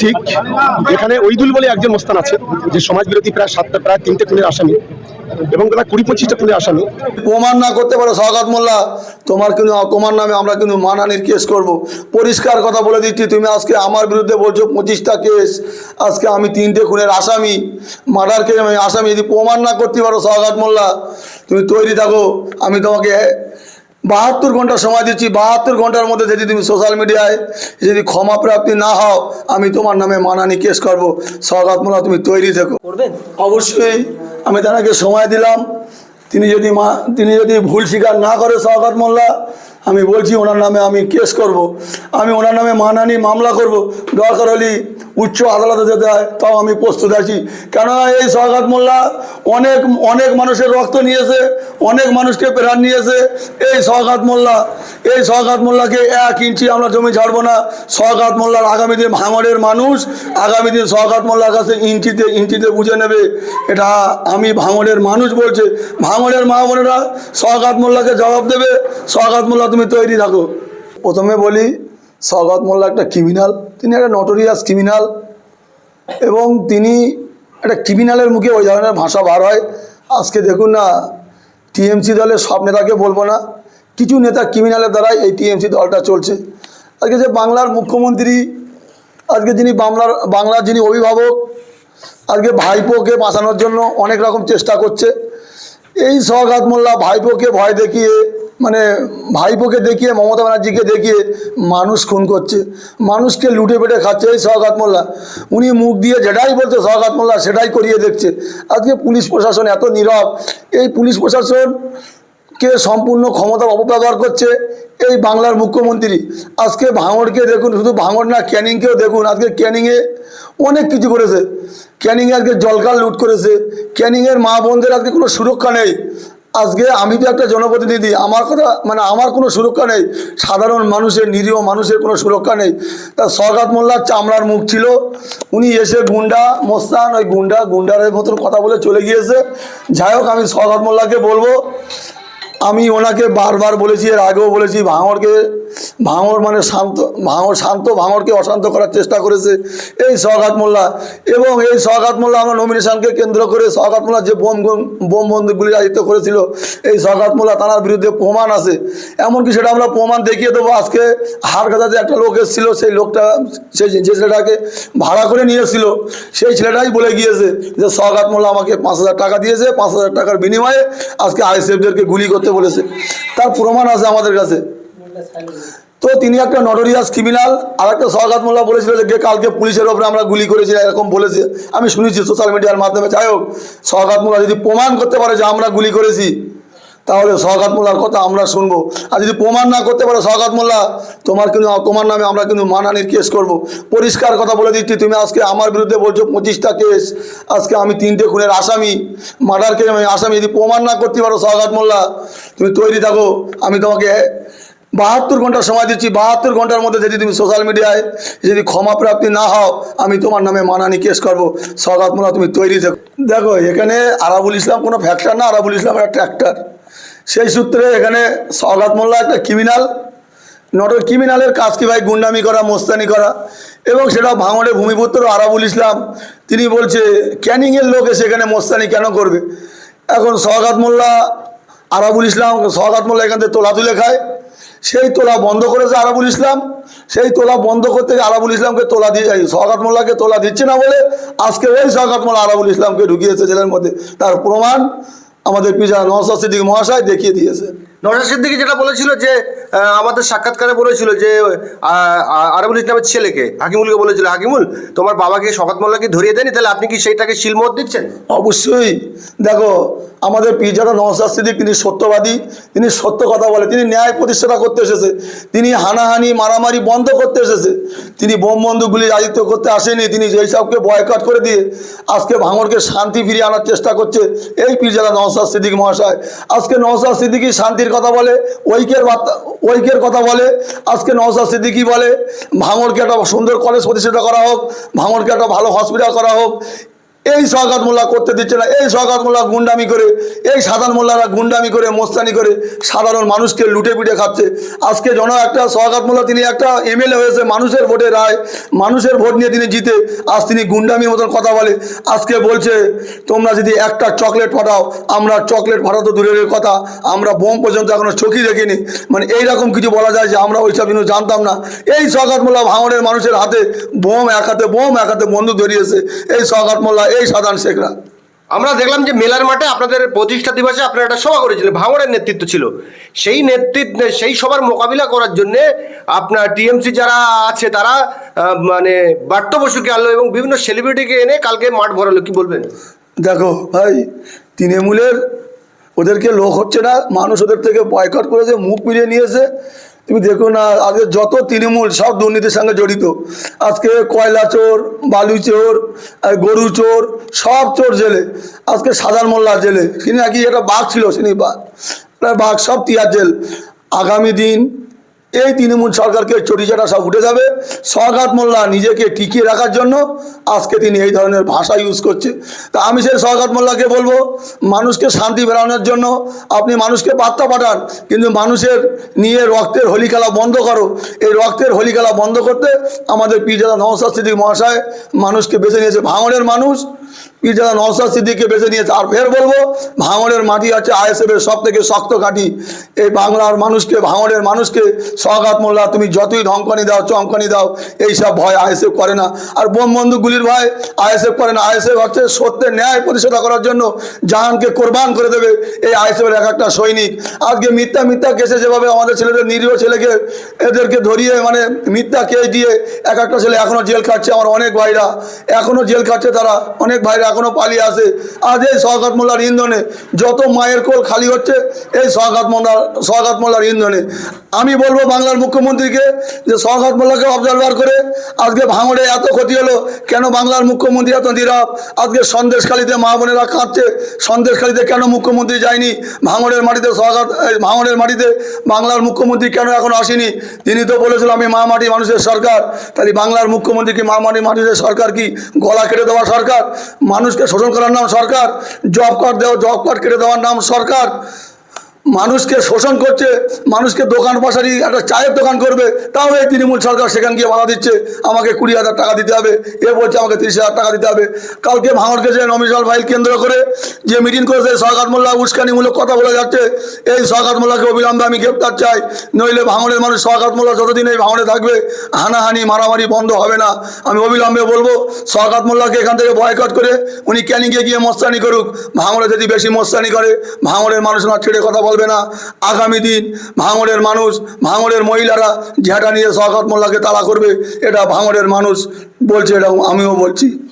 ঠিক এখানে ওইদুল বলে একজন মোস্তান আছে, যে সমাজ বিরোধী প্রায় সাতটা প্রায় তিনটে খুনের আসামি এবং তারা কুড়ি পঁচিশটা খুনের আসামি। প্রমাণ না করতে পারো সগাত মোল্লা। তোমার কিন্তু তোমার নামে আমরা কিন্তু মানহানির কেস করব। পরিষ্কার কথা বলে দিচ্ছি, তুমি আজকে আমার বিরুদ্ধে বলছো পঁচিশটা কেস। আজকে আমি তিনটে খুনের আসামি, মার্ডার কেস আমি আসামি। যদি প্রমাণ না করতে পারো সগাত মোল্লা। তুমি তৈরি থাকো, আমি তোমাকে বাহাত্তর ঘণ্টা সময় দিচ্ছি বাহাত্তর ঘণ্টার মধ্যে যদি তুমি সোশ্যাল মিডিয়ায় যদি ক্ষমা প্রাপ্তি না হও আমি তোমার নামে মানানি কেস করব। সগাত মোল্লা তুমি তৈরি থেকো। করবেন? অবশ্যই আমি তাকে সময় দিলাম। তিনি যদি মা তিনি যদি ভুল স্বীকার না করে সহকাত মোল্লা আমি বলছি ওনার নামে আমি কেস করব। আমি ওনার নামে মানহানি মামলা করব। দরকার হলে উচ্চ আদালতে যেতে হয়, তাও আমি প্রস্তুত আছি। কেননা এই সহকাত মোল্লা অনেক অনেক মানুষের রক্ত নিয়েছে, অনেক মানুষকে প্রাণ নিয়েছে। এই সহকাত মোল্লা, এই সহকাত মোল্লাকে এক ইঞ্চি আমরা জমি ছাড়বো না। সহকাত মোল্লার আগামী দিন ভাঙড়ের মানুষ, আগামী দিন সহকাত মোল্লার কাছে ইঞ্চিতে ইঞ্চিতে বুঝে নেবে। এটা আমি ভাঙড়ের মানুষ বলছে। ভাঙড়ের মা বোনেরা সহকাত মোল্লাকে জবাব দেবে। সহকাত মোল্লা তুমি তৈরি থাকো। প্রথমে বলি সহকাত মোল্লা একটা ক্রিমিনাল তিনি একটা নটোরিয়াস ক্রিমিনাল এবং তিনি একটা ক্রিমিনালের মুখে ওই ধরনের ভাষা বার হয়। আজকে দেখুন না টিএমসি দলের সব নেতাকে বলব না, কিছু নেতা ক্রিমিনালের দ্বারাই এই টিএমসি দলটা চলছে। আজকে যে বাংলার মুখ্যমন্ত্রী, আজকে যিনি বাংলার বাংলার যিনি অভিভাবক, আজকে ভাইপোকে বাঁচানোর জন্য অনেক রকম চেষ্টা করছে। এই সহঘাত মোল্লা ভাইপোকে ভয় দেখিয়ে মানে ভাইপোকে দেখিয়ে, মমতা ব্যানার্জিকে দেখিয়ে মানুষ খুন করছে। মানুষকে লুটে পেটে খাচ্ছে এই সহঘাত মোল্লা। উনি মুখ দিয়ে যেটাই বলছে সহঘাত মোল্লা, সেটাই করিয়ে দেখছে। আজকে পুলিশ প্রশাসন এত নীরব। এই পুলিশ প্রশাসন কে সম্পূর্ণ ক্ষমতার অপব্যবহার করছে? এই বাংলার মুখ্যমন্ত্রী। আজকে ভাঙড়কে দেখুন, শুধু ভাঙড় না, ক্যানিংকেও দেখুন, আজকে ক্যানিংয়ে অনেক কিছু করেছে। ক্যানিংয়ে আজকে জলকাল লুট করেছে। ক্যানিংয়ের মা বোনদের আজকে কোনো সুরক্ষা নেই। আজকে আমি তো একটা জনপ্রতিনিধি, আমার কথা মানে আমার কোনো সুরক্ষা নেই। সাধারণ মানুষের, নিরীহ মানুষের কোনো সুরক্ষা নেই। তা সরকাত মোল্লার চামড়ার মুখ ছিল। উনি এসে গুন্ডা মোস্তান ওই গুন্ডা গুন্ডারের মতন কথা বলে চলে গিয়েছে। যাই হোক, আমি সরকাত মোল্লাকে বলব আমি ওনাকে বারবার বলেছি, এর আগেও বলেছি ভাঙরকে ভাঙর মানে শান্ত ভাঙর শান্ত ভাঙরকে অশান্ত করার চেষ্টা করেছে। এই সহঘাত মোল্লা, এবং এই সহঘাত মোল্লা আমার নমিনেশনকে কেন্দ্র করে সহঘাত মোল্লা যে বোম বোম বন্দুকগুলি রাজিত করেছিল, এই সহঘাত মোল্লা তার বিরুদ্ধে প্রমাণ আছে। এমনকি সেটা আমরা প্রমাণ দেখিয়ে দেবো আজকে হারকাদাতে একটা লোক এসেছিল, সেই লোকটা, সেই যে ছেলেটাকে ভাড়া করে নিয়ে এসেছিল সেই ছেলেটাই বলে গিয়েছে যে সহঘাত মোল্লা আমাকে পাঁচ হাজার টাকা দিয়েছে, পাঁচ হাজার টাকার বিনিময়ে আজকে আইসিএফদেরকে গুলি করতে বলেছে। তার প্রমাণ আছে আমাদের কাছে। তো তিনি একটা নটোরিয়াস ক্রিমিনাল আর একটা সহগাত মোল্লা বলেছিল যে কালকে পুলিশের ওপরে আমরা গুলি করেছি, এরকম বলেছে। আমি শুনেছি সোশ্যাল মিডিয়ার মাধ্যমে। যাই হোক সহগাত মোল্লা যদি প্রমাণ করতে পারে যে আমরা গুলি করেছি তাহলে সহগাত মোল্লার কথা আমরা শুনব। আর যদি প্রমাণ না করতে পারো সহগাত মোল্লা, তোমার কিন্তু তোমার নামে আমরা কিন্তু মানহানির কেস করব। পরিষ্কার কথা বলে দিচ্ছি, তুমি আজকে আমার বিরুদ্ধে বলছো পঁচিশটা কেস আজকে আমি তিনটে খুনের আসামি মার্ডার কেস আমি আসামি। যদি প্রমাণ না করতে পারো সহগাত মোল্লা, তুমি তৈরি থাকো। আমি তোমাকে বাহাত্তর ঘণ্টা সময় দিচ্ছি, বাহাত্তর ঘণ্টার মধ্যে যদি তুমি সোশ্যাল মিডিয়ায় যদি ক্ষমা প্রাপ্তি না হও, আমি তোমার নামে মানানি কেস করব। সগাত মোল্লা, তুমি তৈরি থেকো। দেখো, এখানে আরাবুল ইসলাম কোনো ফ্যাক্টর না, আরাবুল ইসলাম একটা ট্র্যাক্টর সেই সূত্রে এখানে সগাত মোল্লা একটা ক্রিমিনাল নটর ক্রিমিনালের কাজ কি ভাই? গুন্ডামি করা, মোস্তানি করা। এবং সেটা ভাঙড়ে ভূমিপুত্র আরাবুল ইসলাম, তিনি বলছে, ক্যানিংয়ের লোক এসে এখানে মোস্তানি কেন করবে? এখন সগাত মোল্লা আরাবুল ইসলাম সগাত মোল্লা এখান থেকে তোলা তুলে খায়। সেই তোলা বন্ধ করেছে আরাবুল ইসলাম। সেই তোলা বন্ধ করতে আরাবুল ইসলামকে তোলা দিয়ে সগাত মোল্লাকে তোলা দিচ্ছে না বলে আজকে ওই সগাত মোল্লা আরাবুল ইসলামকে ঢুকিয়েছে জেলের মধ্যে। তার প্রমাণ আমাদের পিজা নওয়াজ সিদ্দিক মহাশয় দেখিয়ে দিয়েছে। নওয়াজ সিদ্দিকি যেটা বলেছিল যে আমাদের সাক্ষাৎকারে বলেছিল যে আরবুল ইসলামের ছেলেকে হাকিমুলকে বলেছিল হাকিমুল তোমার বাবাকে শকত মোল্লাকে ধরিয়ে দেনি তাহলে আপনি কি সেইটাকে শিলমত দিচ্ছেন? অবশ্যই। দেখো আমাদের পিজারা নওসাদ সিদ্দিক, তিনি সত্যবাদী, তিনি সত্য কথা বলে, তিনি ন্যায় প্রতিষ্ঠাতা করতে এসেছে, তিনি হানাহানি, মারামারি বন্ধ করতে এসেছে, তিনি বোম বন্ধুগুলি রাজিত্ব করতে আসেনি, তিনি সবকে বয়কট করে দিয়ে আজকে ভাঙরকে শান্তি ফিরিয়ে আনার চেষ্টা করছে এই পিজারা নওসাদ সিদ্দিক মহাশয়। আজকে নওসাদ সিদ্দিকি শান্তির কথা বলে, ঐক্যের ঐক্যের কথা বলে, আজকে নওসাদ সিদ্দিকি বলে ভাঙরকে একটা সুন্দর কলেজ প্রতিষ্ঠাতা করা হোক ভাঙরকে একটা ভালো হসপিটাল করা হোক এই সহকাত মোল্লা করতে দিচ্ছে না, এই সহকাত মোল্লা গুন্ডামি করে, এই সাধারণ মোল্লারা গুন্ডামি করে, মোস্তানি করে, সাধারণ মানুষকে লুটে পিটে খাচ্ছে। আজকে জন একটা সহকাত মোল্লা, তিনি একটা এমএলএ হয়েছে, মানুষের ভোটে রায়, মানুষের ভোট নিয়ে তিনি জিতে, আজ তিনি গুন্ডামির মতন কথা বলে, আজকে বলছে, তোমরা যদি একটা চকলেট পাঠাও আমরা চকলেট পাঠাতো দূরের কথা, আমরা বোম পর্যন্ত এখনও চোখই দেখিনি। মানে এইরকম কিছু বলা যায় যে আমরা ওইসব জিনিস জানতাম না। এই সহকাত মোল্লা ভাঙড়ের মানুষের হাতে বোম এক হাতে, বোম এক হাতে বন্দুক ধরিয়েছে। এই সহকাত মোল্লা এই সাধারণ শেখরা। আমরা দেখলাম যে মেলার মাঠে আপনাদের প্রতিষ্ঠা দিবসে আপনারা একটা সভা করেছিলেন ভাঙড়ের নেতৃত্ব ছিল। সেই নেতৃত্ব সেই সবার মোকাবিলা করার জন্য আপনার টিএমসি যারা আছে তারা মানে বাট্ট বসুকে আনলো এবং বিভিন্ন সেলিব্রিটিকে এনে কালকে মাঠ ভরালো কি বলবেন? দেখো ভাই তৃণমূলের ওদেরকে লোক হচ্ছে না মানুষ ওদের থেকে বয়কট করেছে মুখ মিলিয়ে নিয়েছে। তুমি দেখো না, আগে যত তৃণমূল সব দুর্নীতির সঙ্গে জড়িত। আজকে কয়লা চোর, বালু চোর গরু চোর, সব চোর জেলে। আজকে সাধারণ মোল্লা জেলে। তিনি নাকি একটা বাঘ ছিল, সিনি বাঘ। বাঘ সব তিয়ার জেল। আগামী দিন এই তৃণমূল সরকারকে চটিচাটা সব উঠে যাবে। সহঘাত মোল্লা নিজেকে টিকিয়ে রাখার জন্য আজকে তিনি এই ধরনের ভাষা ইউজ করছে। তা আমি সেই সহঘাত মোল্লাকে বলব, মানুষকে শান্তি বেড়ানোর জন্য আপনি মানুষকে বার্তা পাঠান, কিন্তু মানুষের নিয়ে রক্তের হোলি খেলা বন্ধ করো। এই রক্তের হোলি খেলা বন্ধ করতে আমাদের পীরজাদা নওসাদ মহাশয় মানুষকে বেছে নিয়েছে। ভাঙনের মানুষ পীরজাদা নওসাদ সিদ্দিককে বেছে নিয়েছে, আর ফের বলব, ভাঙড়ের মাটি আছে আইএসএফ এর সব থেকে শক্ত কাঠি এই বাংলার মানুষকে, ভাঙড়ের মানুষকে সগাত মোল্লা, তুমি যতই ধমকানি দাও, চমকানি দাও এইসব ভয় আইএসএফ করে না। আর বোম বন্দুকগুলির ভয় আইএসএফ করে না। আইএসএফ হচ্ছে সত্যের ন্যায় প্রতিষ্ঠা করার জন্য জাহানকে কোরবান করে দেবে এই আইএসএফের এক একটা সৈনিক। আজকে মিথ্যা মিথ্যা কেসে যেভাবে আমাদের ছেলেদের নিরীহ ছেলেকে, এদেরকে ধরিয়ে মানে মিথ্যা কেস দিয়ে এক একটা ছেলে এখনও জেল খাটছে আমার অনেক ভাইরা এখনও জেল খাটছে তারা, অনেক ভাইরা এখনও পালিয়ে আসে। আজ এই সহগাত মোল্লার ইন্ধনে যত মায়ের কোল খালি হচ্ছে, এই সহগাত মোল্লার সহগাত মোল্লার ইন্ধনে। আমি বলব বাংলার মুখ্যমন্ত্রীকে যে সহগাত মোল্লাকে অবজারভার করে, আজকে ভাঙড়ে এত ক্ষতি হলো, কেন বাংলার মুখ্যমন্ত্রী এত নীরব? আজকে সন্দেশখালিতে মা বোনেরা কাঁদছে, সন্দেশখালিতে কেন মুখ্যমন্ত্রী যায়নি? ভাঙড়ের মাটিতে সহগাত এই ভাঙড়ের মাটিতে বাংলার মুখ্যমন্ত্রী কেন এখনও আসেনি? তিনি তো বলেছিল আমি মা মাটি মানুষের সরকার। তাহলে বাংলার মুখ্যমন্ত্রী কি মা মাটি মানুষের সরকার কি? গলা কেটে দেওয়া সরকার? মানুষকে শোষণ করার নাম সরকার জব কার্ড দেওয়া জব কার্ড কেটে দেওয়ার নাম সরকার। মানুষকে শোষণ করছে, মানুষকে দোকান পাশারি একটা চায়ের দোকান করবে, তাও এই তৃণমূল সরকার সেখান গিয়ে বাধা দিচ্ছে। আমাকে কুড়ি হাজার টাকা দিতে হবে, এ বলছে আমাকে তিরিশ হাজার টাকা দিতে হবে। কালকে ভাঙড়কে যে নমিশাল ফাইল কেন্দ্র করে, যে মিটিং করেছে সরকার মোল্লা, উস্কানিমূলক কথা বলে যাচ্ছে। এই সরকার মোল্লাকে অবিলম্বে আমি গ্রেপ্তার চাই, নইলে ভাঙড়ের মানুষ সরকার মোল্লা যতদিন এই ভাঙড়ে থাকবে, হানাহানি, মারামারি বন্ধ হবে না। আমি অবিলম্বে বলব সরকার মোল্লাকে এখান থেকে বয়কট করে, উনি ক্যানিংয়ে গিয়ে মস্তানি করুক। ভাঙড়ে যদি বেশি মস্তানি করে, ভাঙড়ের মানুষ না ছেড়ে কথা বলবে। না। আগামী দিন ভাঙড়ের মানুষ, ভাঙড়ের মহিলারা ঝেঁটা নিয়ে শওকত মোল্লাকে তালা করবে। এটা ভাঙড়ের মানুষ বলছে এটা আমিও বলছি।